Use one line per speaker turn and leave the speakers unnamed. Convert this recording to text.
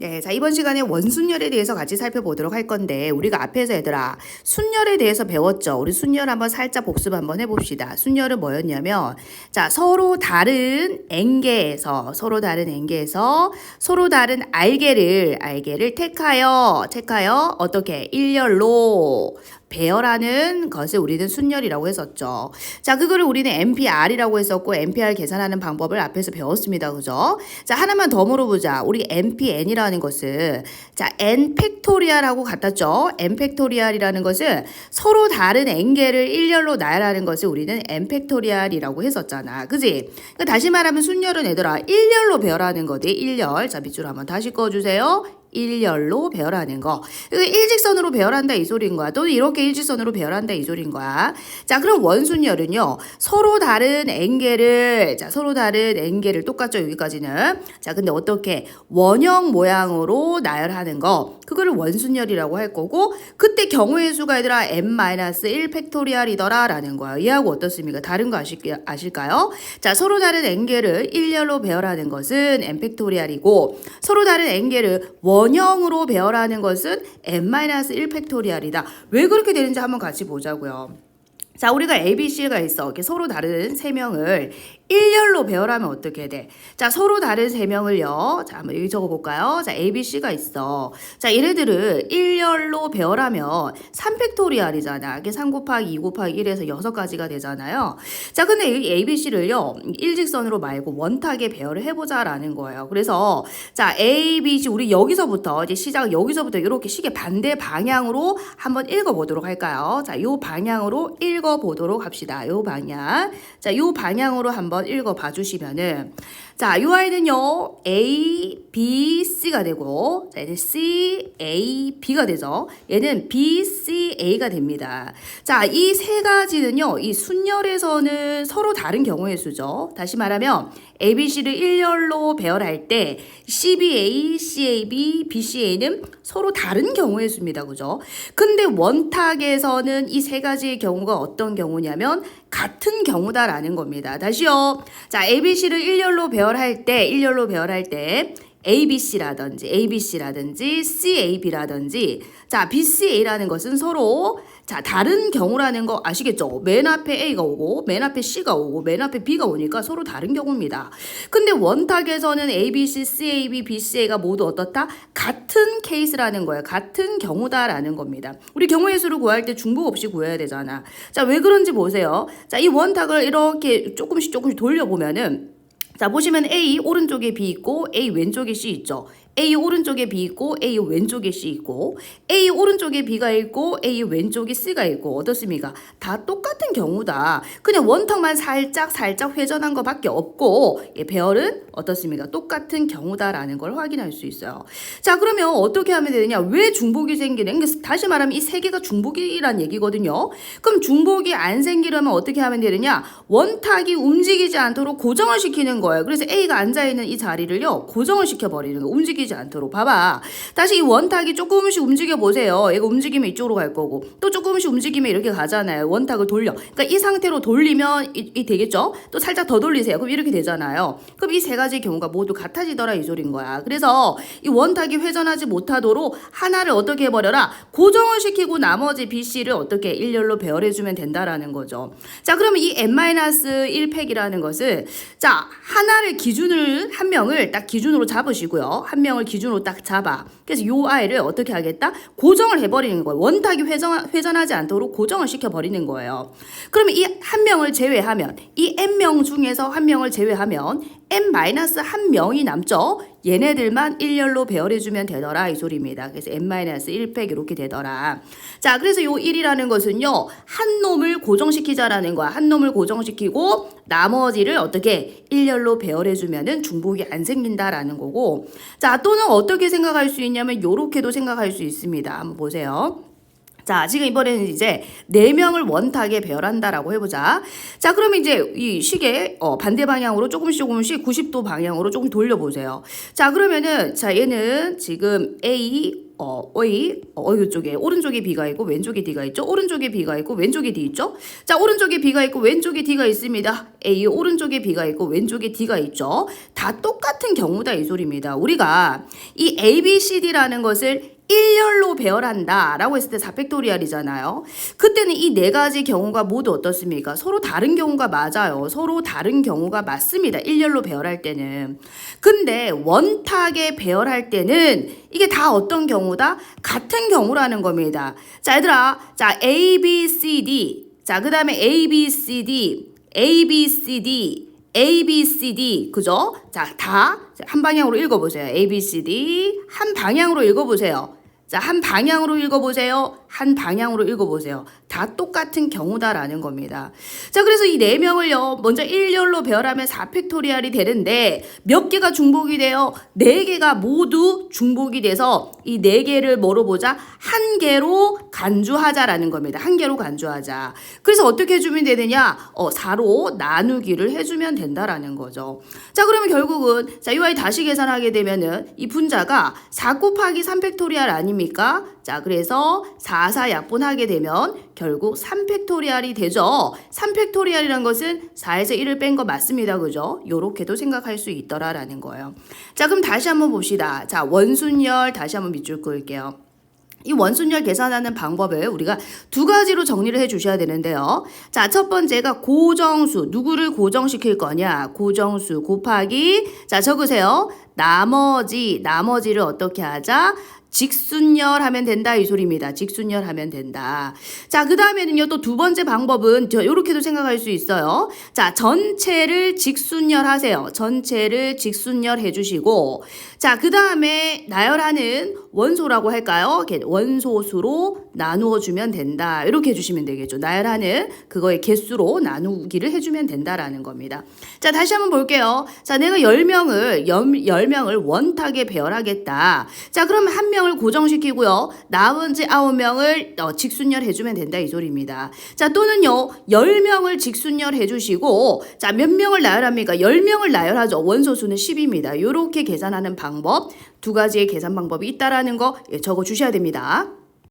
네, 자, 이번 시간에 원순열에 대해서 같이 살펴보도록 할 건데, 우리가 앞에서 얘들아, 순열에 대해서 배웠죠? 우리 순열 한번 살짝 복습 한번 해봅시다. 순열은 뭐였냐면, 자, 서로 다른 엥계에서, 서로 다른 엥계에서, 서로 다른 알게를, 알게를 택하여, 택하여, 어떻게, 일렬로, 배열하는 것을 우리는 순열이라고 했었죠. 자, 그거를 우리는 NPR이라고 했었고, NPR 계산하는 방법을 앞에서 배웠습니다. 그죠? 자, 하나만 더 물어보자. 우리 NPN이라는 것은, 자, N 팩토리알하고 같았죠? N 팩토리알이라는 것은 서로 다른 n개를 일렬로 나열하는 것을 우리는 N 팩토리알이라고 했었잖아. 그지? 그러니까 다시 말하면 순열은 얘들아, 일렬로 배열하는 거지. 일렬. 자, 밑줄 한번 다시 꺼 주세요. 일렬로 배열하는 거. 일직선으로 배열한다 이 소리인 거야. 또는 이렇게 일직선으로 배열한다 이 소리인 거야. 자, 그럼 원순열은요. 서로 다른 n개를 자, 서로 다른 n개를 똑같죠. 여기까지는. 자, 근데 어떻게 원형 모양으로 나열하는 거. 그거를 원순열이라고 할 거고 그때 경우의 수가 얘들아 n-1 팩토리얼이더라라는 거야. 이하고 어떻습니까? 다른 거 아실, 아실까요? 자, 서로 다른 n개를 일렬로 배열하는 것은 n 팩토리얼이고 서로 다른 n개를 원 형으로 배열하는 것은 n-1 팩토리얼이다. 왜 그렇게 되는지 한번 같이 보자고요. 자, 우리가 A, B, C가 있어. 이렇게 서로 다른 세 명을 일렬로 배열하면 어떻게 돼? 자, 서로 다른 세 명을요. 자, 한번 여기 적어 볼까요? 자, A, B, C가 있어. 자, 얘네들을 일렬로 배열하면 3팩토리알이잖아. 이게 3 곱하기 2 곱하기 1에서 6가지가 되잖아요. 자, 근데 이 A, B, C를요. 일직선으로 말고 원탁에 배열을 해 보자라는 거예요. 그래서 자, A, B, C 우리 여기서부터 이제 시작 여기서부터 이렇게 시계 반대 방향으로 한번 읽어 보도록 할까요? 자, 요 방향으로 읽어 보도록 합시다. 요 방향. 자, 요 방향으로 한번 읽어봐 주시면은 자, 이 아이는요, A, B, C가 되고, 자, 얘는 C, A, B가 되죠. 얘는 B, C, A가 됩니다. 자, 이 세 가지는요, 이 순열에서는 서로 다른 경우의 수죠. 다시 말하면, A, B, C를 일렬로 배열할 때, CBA, CAB, BCA는 서로 다른 경우의 수입니다. 그죠? 근데 원탁에서는 이 세 가지의 경우가 어떤 경우냐면, 같은 경우다라는 겁니다. 다시요. 자, ABC를 일렬로 배열할 때, 일렬로 배열할 때, ABC라든지, ABC라든지, CAB라든지, 자, BCA라는 것은 서로, 자, 다른 경우라는 거 아시겠죠? 맨 앞에 A가 오고, 맨 앞에 C가 오고, 맨 앞에 B가 오니까 서로 다른 경우입니다. 근데 원탁에서는 ABC, CAB, BCA가 모두 어떻다? 같은 케이스라는 거예요. 같은 경우다라는 겁니다. 우리 경우의 수를 구할 때 중복 없이 구해야 되잖아. 자, 왜 그런지 보세요. 자, 이 원탁을 이렇게 조금씩 조금씩 돌려보면은 자, 보시면 A 오른쪽에 B 있고 A 왼쪽에 C 있죠. A 오른쪽에 B 있고 A 왼쪽에 C 있고 A 오른쪽에 B가 있고 A 왼쪽에 C가 있고 어떻습니까? 다 똑같은 경우다. 그냥 원턱만 살짝 살짝 회전한 것밖에 없고 예, 배열은 어떻습니까? 똑같은 경우다라는 걸 확인할 수 있어요. 자 그러면 어떻게 하면 되느냐? 왜 중복이 생기는? 다시 말하면 이 세 개가 중복이란 얘기거든요. 그럼 중복이 안 생기려면 어떻게 하면 되느냐? 원탁이 움직이지 않도록 고정을 시키는 거예요. 그래서 A가 앉아 있는 이 자리를요 고정을 시켜 버리는 거. 움직이지 않도록 봐봐. 다시 이 원탁이 조금씩 움직여 보세요. 얘가 움직이면 이쪽으로 갈 거고 또 조금씩 움직이면 이렇게 가잖아요. 원탁을 돌려. 그러니까 이 상태로 돌리면 이, 이 되겠죠? 또 살짝 더 돌리세요. 그럼 이렇게 되잖아요. 그럼 이 세 가지 경우가 모두 같아지더라 이 소린 거야. 그래서 이 원탁이 회전하지 못하도록 하나를 어떻게 해버려라? 고정을 시키고 나머지 BC를 어떻게 일렬로 배열해주면 된다라는 거죠. 자, 그러면 이 n-1팩이라는 것은 자 하나를 기준을 한 명을 딱 기준으로 잡으시고요. 한 명을 기준으로 딱 잡아. 그래서 요 아이를 어떻게 하겠다? 고정을 해버리는 거예요. 원탁이 회전, 회전하지 않도록 고정을 시켜버리는 거예요. 그러면 이 한 명을 제외하면 이 n명 중에서 한 명을 제외하면 n-한 명이 남죠. 얘네들만 일렬로 배열해주면 되더라 이 소리입니다. 그래서 n-1팩 이렇게 되더라. 자, 그래서 요 1이라는 것은요. 한 놈을 고정시키자라는 거야. 한 놈을 고정시키고 나머지를 어떻게 일렬로 배열해주면은 중복이 안 생긴다라는 거고. 자, 또는 어떻게 생각할 수 있냐면 요렇게도 생각할 수 있습니다. 한번 보세요. 자, 지금 이번에는 이제 네 명을 원탁에 배열한다라고 해보자. 자, 그러면 이제 이 시계 어, 반대 방향으로 조금씩 조금씩 90도 방향으로 조금 돌려보세요. 자, 그러면은 자 얘는 지금 A 어, 어이, 어이 쪽에 오른쪽에 B가 있고 왼쪽에 D가 있죠. 오른쪽에 B가 있고 왼쪽에 D 있죠. 자, 오른쪽에 B가 있고 왼쪽에 D가 있습니다. A 오른쪽에 B가 있고 왼쪽에 D가 있죠. 다 똑같은 경우다 이 소리입니다. 우리가 이 A, B, C, D라는 것을 일렬로 배열한다 라고 했을 때 4팩토리얼이잖아요. 그때는 이 네 가지 경우가 모두 어떻습니까? 서로 다른 경우가 맞아요. 서로 다른 경우가 맞습니다. 일렬로 배열할 때는. 근데 원탁에 배열할 때는 이게 다 어떤 경우다? 같은 경우라는 겁니다. 자, 얘들아. 자, A, B, C, D. 자, 그 다음에 A, B, C, D. A, B, C, D. A, B, C, D. 그죠? 자, 다 한 방향으로 읽어보세요. A, B, C, D. 한 방향으로 읽어보세요. 자, 한 방향으로 읽어보세요. 한 방향으로 읽어보세요. 다 똑같은 경우다라는 겁니다. 자, 그래서 이 네 명을요, 먼저 일렬로 배열하면 4팩토리얼이 되는데, 몇 개가 중복이 돼요? 네 개가 모두 중복이 돼서 이 네 개를 뭐로 보자? 한 개로 간주하자라는 겁니다. 한 개로 간주하자. 그래서 어떻게 해주면 되느냐? 어, 4로 나누기를 해주면 된다라는 거죠. 자, 그러면 결국은, 자, 이 아이 다시 계산하게 되면은 이 분자가 4 곱하기 3팩토리얼 아닙니까? 자, 그래서 4, 4 약분하게 되면 결국 3팩토리얼이 되죠. 3팩토리얼이란 것은 4에서 1을 뺀 거 맞습니다. 그죠? 요렇게도 생각할 수 있더라라는 거예요. 자, 그럼 다시 한번 봅시다. 자, 원순열 다시 한번 밑줄 그을게요. 이 원순열 계산하는 방법을 우리가 두 가지로 정리를 해 주셔야 되는데요. 자, 첫 번째가 고정수. 누구를 고정시킬 거냐? 고정수 곱하기. 자, 적으세요. 나머지, 나머지를 어떻게 하자? 직순열 하면 된다 이 소리입니다. 직순열 하면 된다. 자, 그 다음에는요, 또 두 번째 방법은 저 요렇게도 생각할 수 있어요. 자, 전체를 직순열 하세요. 전체를 직순열 해주시고, 자, 그 다음에 나열하는 원소라고 할까요? 원소수로 나누어 주면 된다. 이렇게 해주시면 되겠죠. 나열하는 그거의 개수로 나누기를 해주면 된다라는 겁니다. 자, 다시 한번 볼게요. 자, 내가 10명을, 10명을 원탁에 배열하겠다. 자, 그러면 한 명을 고정시키고요. 나머지 9명을 어, 직순열 해주면 된다. 이 소리입니다. 자, 또는요, 10명을 직순열 해주시고, 자, 몇 명을 나열합니까? 10명을 나열하죠. 원소수는 10입니다. 이렇게 계산하는 방법, 두 가지의 계산 방법이 있다라는 거 예, 적어 주셔야 됩니다.